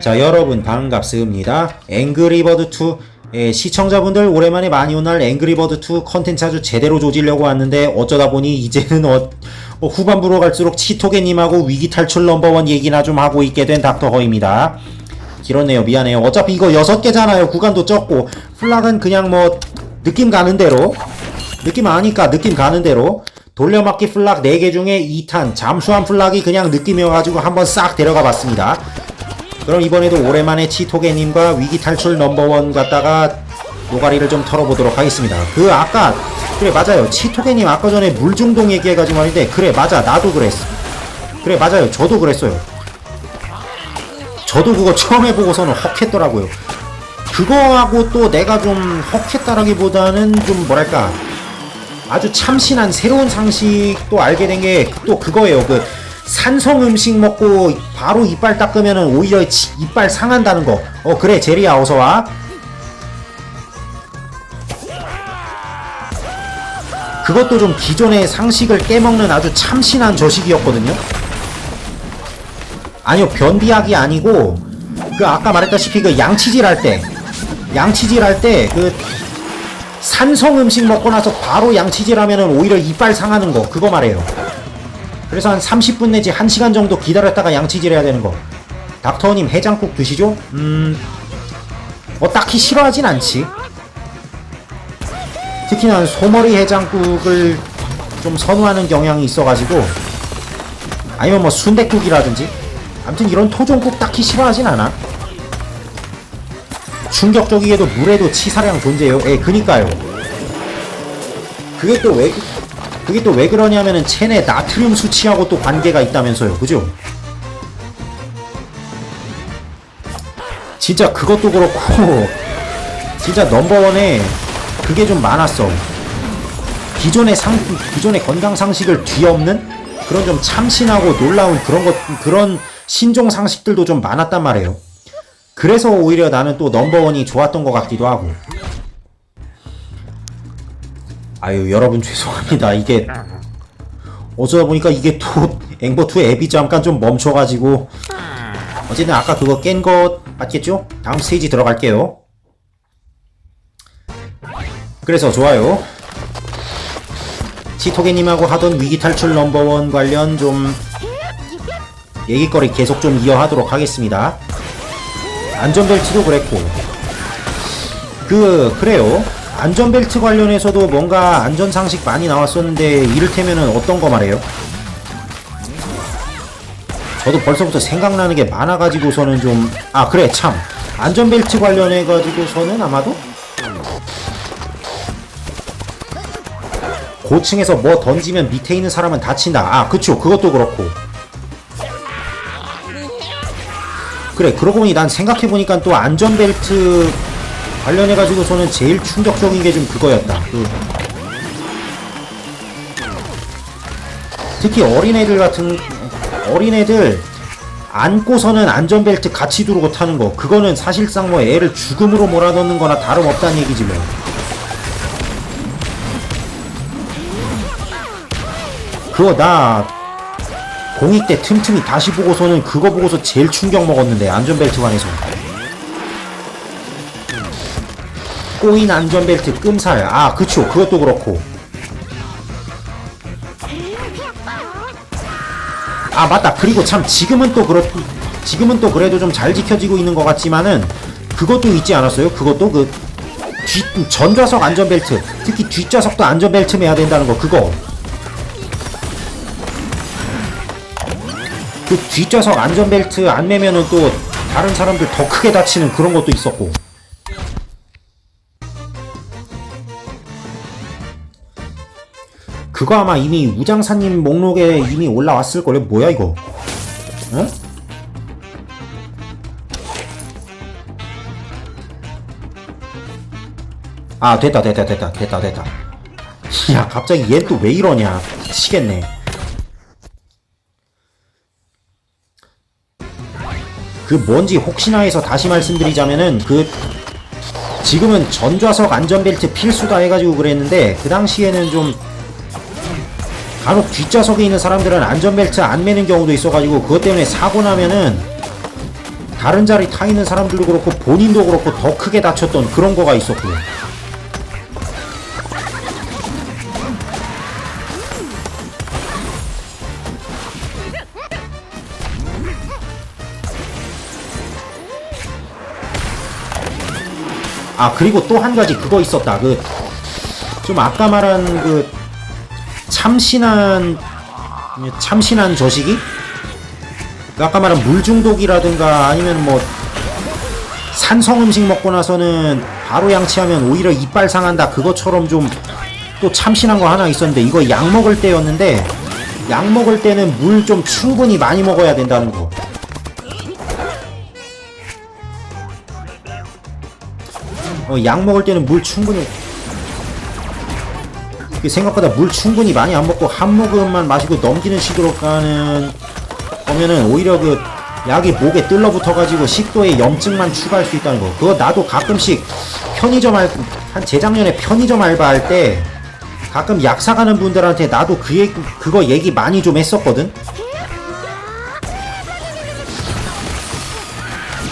자 여러분 반갑습니다. 앵그리버드2 예, 시청자분들 오랜만에 많이 온 날 앵그리버드2 컨텐츠 아주 제대로 조지려고 왔는데 어쩌다 보니 이제는 어, 어, 후반부로 갈수록 치토게님하고 위기 탈출 넘버원 얘기나 좀 하고 있게 된 닥터허입니다. 길었네요. 미안해요. 어차피 이거 6개잖아요. 구간도 적고 플락은 그냥 뭐 느낌 가는 대로 느낌 아니까 느낌 가는 대로 돌려막기 플락 4개 중에 2탄 잠수함 플락이 그냥 느낌이어가지고 한번 싹 데려가 봤습니다 그럼 이번에도 오랜만에 치토게님과 위기 탈출 넘버원 갖다가 노가리를 좀 털어보도록 하겠습니다. 그 아까 그래 맞아요. 치토게님 아까 전에 물중동 얘기해가지고 말인데 그래 맞아 나도 그랬어. 그래 맞아요. 저도 그랬어요. 저도 그거 처음 해보고서는 헉했더라고요. 그거하고 또 내가 좀 헉했다라기보다는 좀 뭐랄까 아주 참신한 새로운 상식도 알게 된 게 또 그거예요. 그 산성 음식 먹고 바로 이빨 닦으면은 오히려 치- 이빨 상한다는 거. 어 그래 제리야 어서 와. 그것도 좀 기존의 상식을 깨먹는 아주 참신한 저식이었거든요. 아니요 변비약이 아니고 그 아까 말했다시피 그 양치질 할 때 양치질 할 때 그 산성 음식 먹고 나서 바로 양치질 하면은 오히려 이빨 상하는 거 그거 말해요. 그래서 한 30분 내지 1시간 정도 기다렸다가 양치질 해야 되는 거. 닥터님 해장국 드시죠? 음, 뭐 딱히 싫어하진 않지. 특히 난 소머리 해장국을 좀 선호하는 경향이 있어가지고 아니면 뭐 순댓국이라든지 아무튼 이런 토종국 딱히 싫어하진 않아. 충격적이게도 물에도 치사량 존재해요. 예, 그니까요. 그게 또 왜, 그게 또 왜 그러냐면은 체내 나트륨 수치하고 또 관계가 있다면서요. 그죠? 진짜 그것도 그렇고, 진짜 넘버원에 그게 좀 많았어. 기존의 상, 기존의 건강 상식을 뒤엎는 그런 좀 참신하고 놀라운 그런 것, 그런 신종 상식들도 좀 많았단 말이에요. 그래서 오히려 나는 또 넘버원이 좋았던 것 같기도 하고. 아유, 여러분 죄송합니다. 이게, 어쩌다 보니까 이게 또 앵버2 앱이 잠깐 좀 멈춰가지고. 어쨌든 아까 그거 깬 것 맞겠죠? 다음 스테이지 들어갈게요. 그래서 좋아요. 치토게님하고 하던 위기 탈출 넘버원 관련 좀 얘기거리 계속 좀 이어하도록 하겠습니다. 안전벨트도 그랬고 그 그래요 안전벨트 관련해서도 뭔가 안전상식 많이 나왔었는데 이를테면은 어떤 거 말해요? 저도 벌써부터 생각나는 게 많아가지고서는 좀 아 그래 참. 안전벨트 관련해가지고서는 아마도? 고층에서 뭐 던지면 밑에 있는 사람은 다친다. 아 그쵸. 그것도 그렇고. 그래 그러고 보니 난 생각해보니까 또 안전벨트 관련해가지고서는 제일 충격적인 게 좀 그거였다. 그 특히 어린애들 같은 어린애들 안고서는 안전벨트 같이 두르고 타는 거. 그거는 사실상 뭐 애를 죽음으로 몰아넣는 거나 다름없다는 얘기지 뭐. 그거 나 공익 때 틈틈이 다시 보고서는 그거 보고서 제일 충격 먹었는데 안전벨트 관해서 꼬인 안전벨트 끔살 아 그쵸. 그것도 그렇고. 아 맞다. 그리고 참 지금은 또 그렇 지금은 또 그래도 좀 잘 지켜지고 있는 것 같지만은 그것도 있지 않았어요. 그것도 그뒤 전좌석 안전벨트 특히 뒷좌석도 안전벨트 매야 된다는 거 그거. 그 뒷좌석 안전벨트 안 매면은 또 다른 사람들 더 크게 다치는 그런 것도 있었고 그거 아마 이미 우장사님 목록에 이미 올라왔을걸요 뭐야 이거? 어? 아 됐다 됐다 됐다 됐다 됐다. 야 갑자기 얘 또 왜 이러냐. 미치겠네. 그 뭔지 혹시나 해서 다시 말씀드리자면은 그 지금은 전좌석 안전벨트 필수다 해가지고 그랬는데 그 당시에는 좀 간혹 뒷좌석에 있는 사람들은 안전벨트 안 매는 경우도 있어가지고 그것 때문에 사고 나면은 다른 자리 타 있는 사람들도 그렇고 본인도 그렇고 더 크게 다쳤던 그런 거가 있었고요. 아 그리고 또 한 가지 그거 있었다 그 좀 아까 말한 그 참신한 참신한 저식이? 그 아까 말한 물 중독이라든가 아니면 뭐 산성 음식 먹고 나서는 바로 양치하면 오히려 이빨 상한다. 그것처럼 좀 또 참신한 거 하나 있었는데 이거 약 먹을 때였는데 약 먹을 때는 물 좀 충분히 많이 먹어야 된다는 거. 어, 약 먹을 때는 물 충분히 그 생각보다 물 충분히 많이 안 먹고 한 모금만 마시고 넘기는 식으로 가는 거면은 오히려 그 약이 목에 뜰러붙어 가지고 식도에 염증만 추가할 수 있다는 거. 그거 나도 가끔씩 편의점 알, 한 재작년에 편의점 알바할 때 가끔 약 사가는 분들한테 나도 그 얘기, 그거 얘기 많이 좀 했었거든.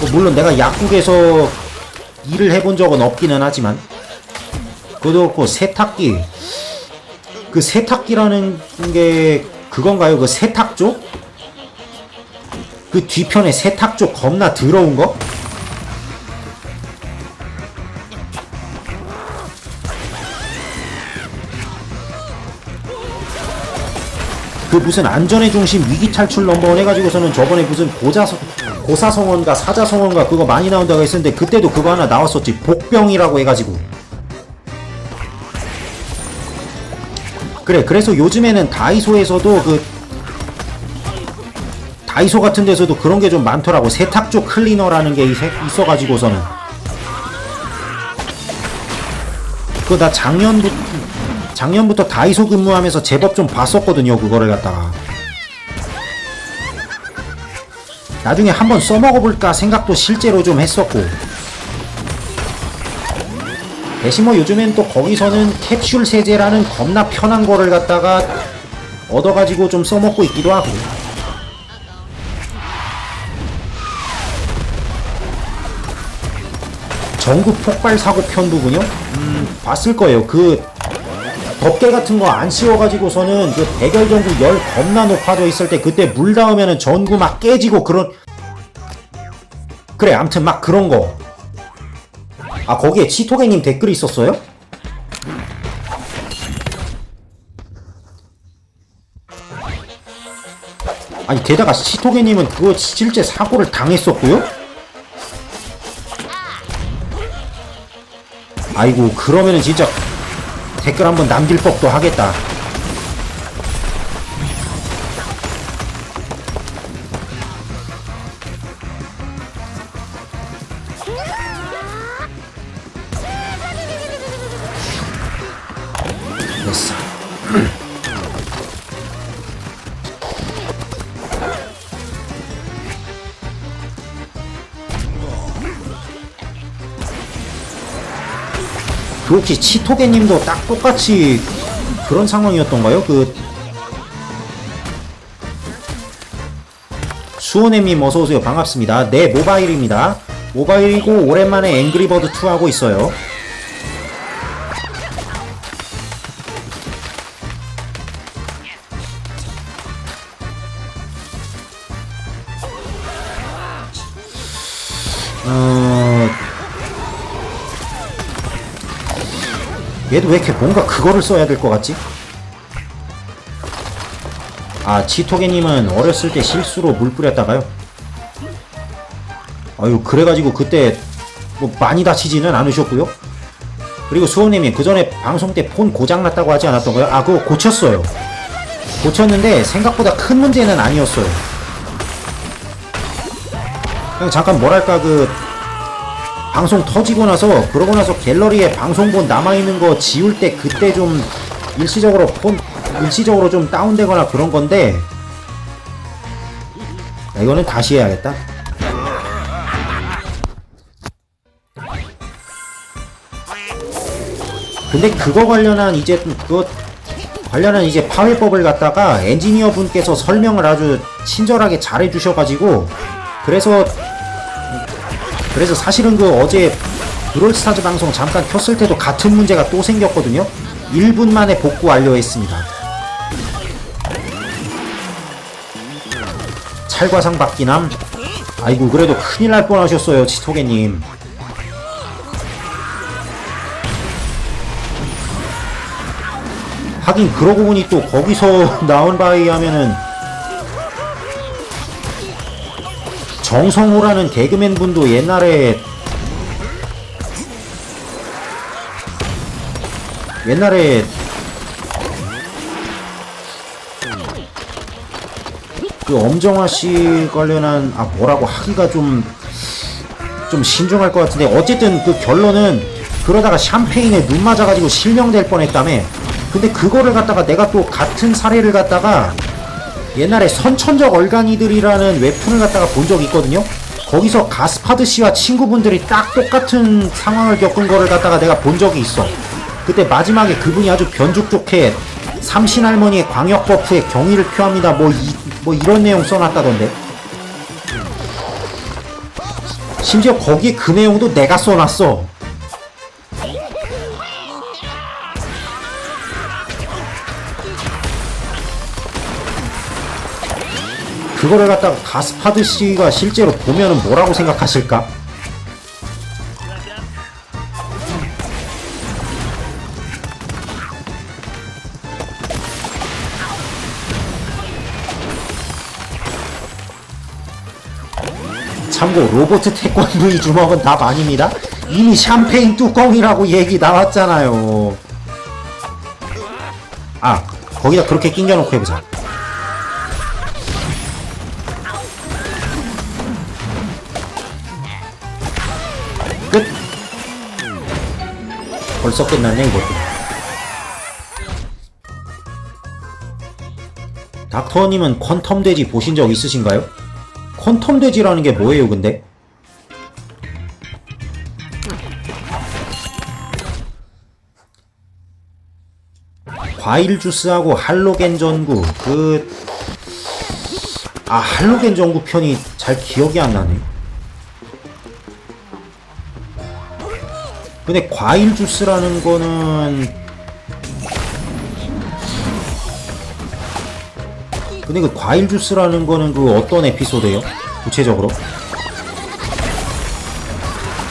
뭐 물론 내가 약국에서 일을 해본 적은 없기는 하지만 그것도 그렇고 세탁기 그 세탁기라는 게 그건가요? 그 세탁조? 그 뒤편에 세탁조 겁나 더러운 거? 그 무슨 안전의 중심 위기 탈출 넘버원 해가지고서는 저번에 무슨 고자성 고사성원가 사자성원가 그거 많이 나온다고 했었는데 그때도 그거 하나 나왔었지 복병이라고 해가지고 그래 그래서 요즘에는 다이소에서도 그 다이소 같은 데서도 그런 게 좀 많더라고. 세탁조 클리너라는 게 있- 있어가지고서는. 그거 나 작년부터 작년부터 다이소 근무하면서 제법 좀 봤었거든요 그거를 갖다가. 나중에 한번 써먹어볼까 생각도 실제로 좀 했었고 대신 뭐 요즘엔 또 거기서는 캡슐 세제라는 겁나 편한 거를 갖다가 얻어가지고 좀 써먹고 있기도 하고 전국 폭발 사고 편 부분이요? 음, 봤을 거예요. 그 덮개 같은 거 안 씌워가지고서는 그 대결 전구 열 겁나 높아져 있을 때 그때 물 닿으면은 전구 막 깨지고 그런 그래 암튼 막 그런 거. 아 거기에 치토게님 댓글이 있었어요? 아니 게다가 치토게님은 그거 실제 사고를 당했었고요? 아이고 그러면은 진짜 댓글 한번 남길 법도 하겠다. 혹시 치토게님도 딱 똑같이 그런 상황이었던가요? 그 수호네님 어서오세요. 반갑습니다. 네 모바일입니다. 모바일이고 오랜만에 앵그리버드 2 하고 있어요 얘도 왜 이렇게 뭔가 그거를 써야 될 것 같지? 아, 치토게님은 어렸을 때 실수로 물 뿌렸다가요? 아유, 그래가지고 그때 뭐 많이 다치지는 않으셨고요? 그리고 수호님이 그 전에 방송 때 폰 고장났다고 하지 않았던가요? 아, 그거 고쳤어요. 고쳤는데 생각보다 큰 문제는 아니었어요. 그냥 잠깐 뭐랄까 그 방송 터지고 나서 그러고 나서 갤러리에 방송본 남아있는 거 지울 때 그때 좀 일시적으로 폰 일시적으로 좀 다운되거나 그런 건데 야, 이거는 다시 해야겠다. 근데 그거 관련한 이제 좀 그거 관련한 이제 파회법을 갖다가 엔지니어 분께서 설명을 아주 친절하게 잘 해 주셔가지고 그래서 그래서 사실은 그 어제 브롤스타즈 방송 잠깐 켰을 때도 같은 문제가 또 생겼거든요. 1분 만에 복구 완료했습니다. 찰과상 받기남. 아이고 그래도 큰일 날 뻔하셨어요 치토게님. 하긴 그러고 보니 또 거기서 나온 바에 의하면은 정성호라는 개그맨 분도 옛날에 옛날에 그 엄정화 씨 관련한 아 뭐라고 하기가 좀 좀 신중할 것 같은데 어쨌든 그 결론은 그러다가 샴페인에 눈 맞아가지고 실명될 뻔했다며. 근데 그거를 갖다가 내가 또 같은 사례를 갖다가 옛날에 선천적 얼간이들이라는 웹툰을 갖다가 본 적이 있거든요. 거기서 가스파드 씨와 친구분들이 딱 똑같은 상황을 겪은 거를 갖다가 내가 본 적이 있어. 그때 마지막에 그분이 아주 변죽 좋게 삼신 할머니의 광역 버프에 경의를 표합니다. 뭐, 이, 뭐 이런 내용 써놨다던데. 심지어 거기에 그 내용도 내가 써놨어. 그거를 갖다가 가스파드 씨가 실제로 보면은 뭐라고 생각하실까? 참고 로보트 태권브이 주먹은 답 아닙니다. 이미 샴페인 뚜껑이라고 얘기 나왔잖아요. 아 거기다 그렇게 낑겨놓고 해보자. 벌써 끝났네 이것도. 닥터님은 퀀텀 돼지 보신 적 있으신가요? 퀀텀 돼지라는 게 뭐예요, 근데? 과일 주스하고 할로겐 전구 그... 아 할로겐 전구 편이 잘 기억이 안 나네 근데 과일 주스라는 거는 근데 그 과일 주스라는 거는 그 어떤 에피소드예요? 구체적으로?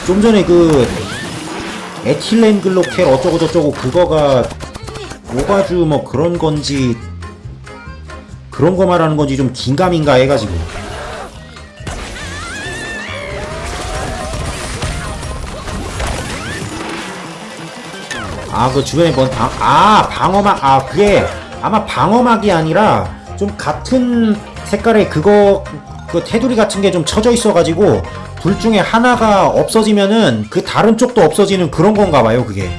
좀 전에 그 에틸렌 글로켈 어쩌고 저쩌고 그거가 오가주 뭐 그런 건지 그런 거 말하는 건지 좀 긴가민가 해가지고 아 그 주변에 뭔 방, 아 방어막 아 그게 아마 방어막이 아니라 좀 같은 색깔의 그거 그 테두리 같은 게 좀 쳐져 있어가지고 둘 중에 하나가 없어지면은 그 다른 쪽도 없어지는 그런 건가 봐요 그게.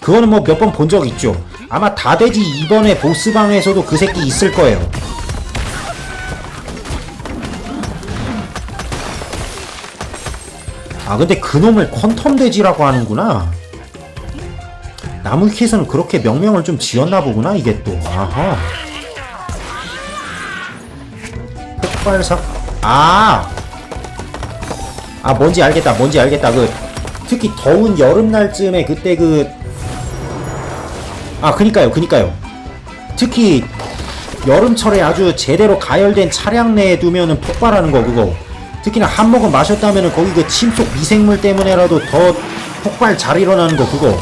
그거는 뭐 몇 번 본 적 있죠. 아마 다돼지 이번에 보스방에서도 그 새끼 있을 거예요 아 근데 그놈을 퀀텀 돼지라고 하는구나. 나무위키에서는 그렇게 명명을 좀 지었나 보구나 이게 또. 아하. 폭발사 아! 아 뭔지 알겠다 뭔지 알겠다. 그 특히 더운 여름날쯤에 그때 그 아 그니까요 그니까요. 특히 여름철에 아주 제대로 가열된 차량 내에 두면은 폭발하는 거 그거 특히나 한 모금 마셨다면은 거기 그 침 속 미생물 때문에라도 더 폭발 잘 일어나는 거 그거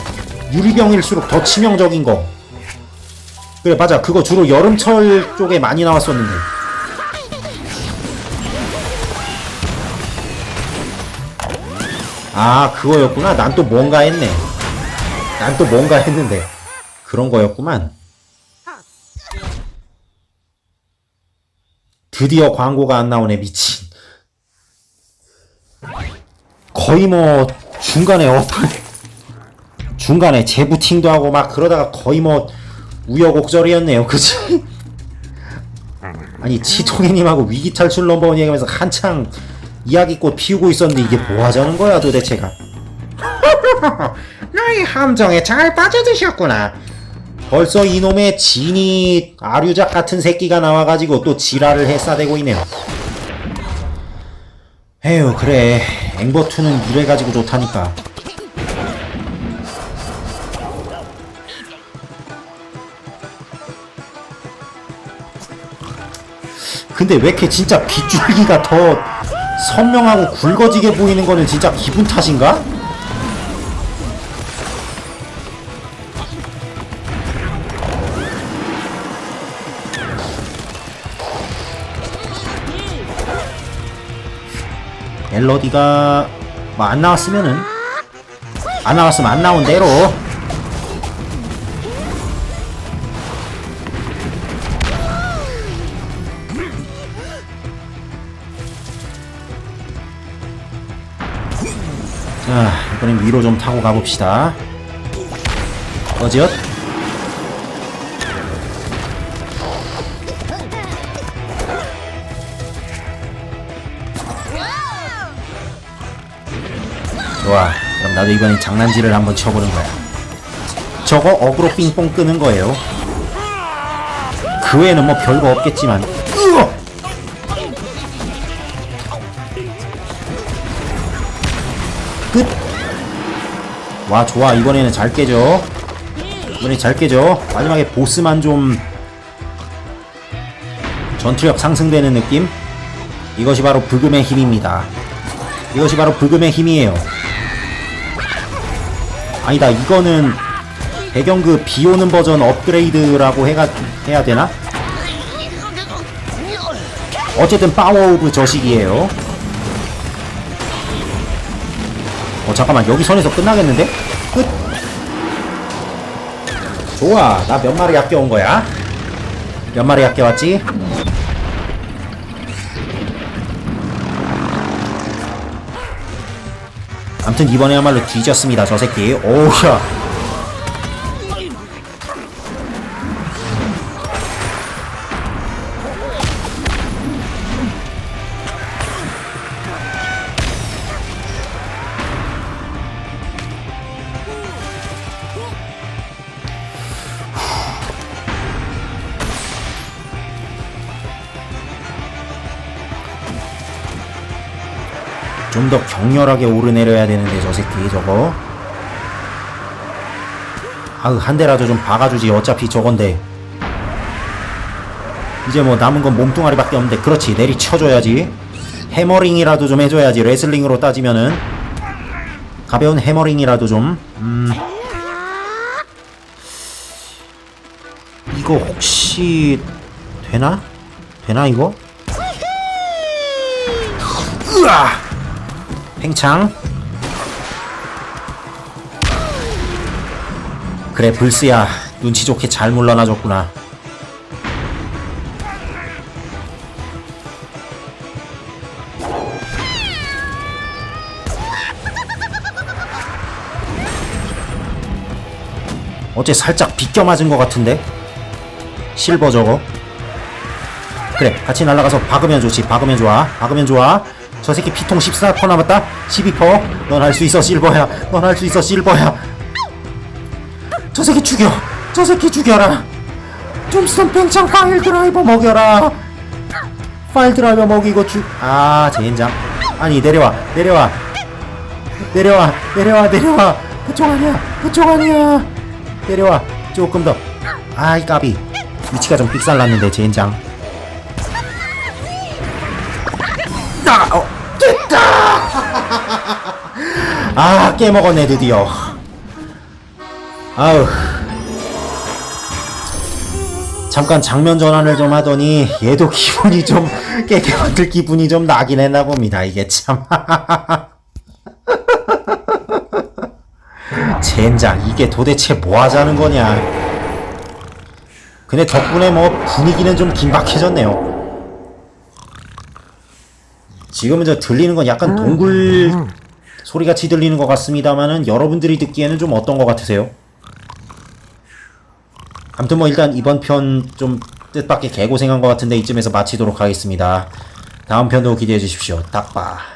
유리병일수록 더 치명적인 거. 그래 맞아 그거 주로 여름철 쪽에 많이 나왔었는데. 아 그거였구나. 난 또 뭔가 했네. 난 또 뭔가 했는데 그런 거였구만. 드디어 광고가 안 나오네 미친. 거의 뭐 중간에 어플 중간에 재부팅도 하고 막 그러다가 거의 뭐 우여곡절이었네요. 그치? 아니 치통이님하고 위기 탈출 넘버원 얘기하면서 한창 이야기꽃 피우고 있었는데 이게 뭐 하자는 거야 도대체가? 나의 함정에 잘 빠져드셨구나. 벌써 이놈의 진이 아류작 같은 새끼가 나와가지고 또 지랄을 해싸대고 있네요. 에휴 그래 앵버2는 이래가지고 좋다니까 근데 왜 이렇게 진짜 빗줄기가 더 선명하고 굵어지게 보이는 거는 진짜 기분 탓인가? 멜로디가 뭐 안 나왔으면은 안 나왔으면 안 나온 대로. 자 이번엔 위로 좀 타고 가봅시다. 어지엇 나도 이번엔 장난질을 한번 쳐보는 거야. 저거 어그로 삥뽕 끄는 거예요. 그 외에는 뭐 별거 없겠지만. 으어! 끝! 와 좋아. 이번에는 잘 깨져. 이번에 잘 깨져. 마지막에 보스만 좀 전투력 상승되는 느낌? 이것이 바로 불금의 힘입니다. 이것이 바로 불금의 힘이에요 아니다 이거는 배경 그 비 오는 버전 업그레이드라고 해가 해야 되나? 어쨌든 파워 오브 저식이에요 어 잠깐만 여기 선에서 끝나겠는데? 끝 좋아 나 몇 마리 아껴온 거야? 몇 마리 아껴왔지? 암튼 이번에야말로 뒤졌습니다 저 새끼. 오우야 좀 더 격렬하게 오르내려야 되는데 저 새끼 저거. 아우 한 대라도 좀 박아주지. 어차피 저건데. 이제 뭐 남은 건 몸뚱아리밖에 없는데 그렇지. 내리쳐줘야지. 해머링이라도 좀 해줘야지. 레슬링으로 따지면은. 가벼운 해머링이라도 좀. 음. 이거 혹시 되나? 되나 이거? 으아! 팽창. 그래 불스야. 눈치 좋게 잘 물러나줬구나. 어째 살짝 비껴 맞은 것 같은데? 실버 저거? 그래 같이 날아가서 박으면 좋지. 박으면 좋아. 박으면 좋아 저 새끼 피통 14% 남았다. 12%넌할 수 있어 실버야. 넌 할 수 있어 실버야. 저 새끼 죽여. 저 새끼 죽여라. 둠스톤 팽창 파일 드라이버 먹여라. 파일 드라이버 먹이고 죽아 젠장. 아니 내려와. 내려와. 내려와. 내려와 내려와. 그쪽 아니야. 그쪽 아니야. 내려와. 조금 더. 아이 까비. 위치가 좀 삑살났는데 젠장 아 깨먹었네 드디어. 아우. 잠깐 장면 전환을 좀 하더니 얘도 기분이 좀 깨게 만들 기분이 좀 나긴 했나 봅니다 이게 참. 젠장 이게 도대체 뭐 하자는 거냐. 근데 덕분에 뭐 분위기는 좀 긴박해졌네요. 지금은 저 들리는 건 약간 동굴 소리같이 들리는 것 같습니다만은 여러분들이 듣기에는 좀 어떤 것 같으세요? 아무튼 뭐 일단 이번 편 좀 뜻밖의 개고생한 것 같은데 이쯤에서 마치도록 하겠습니다. 다음 편도 기대해 주십시오. 닥바.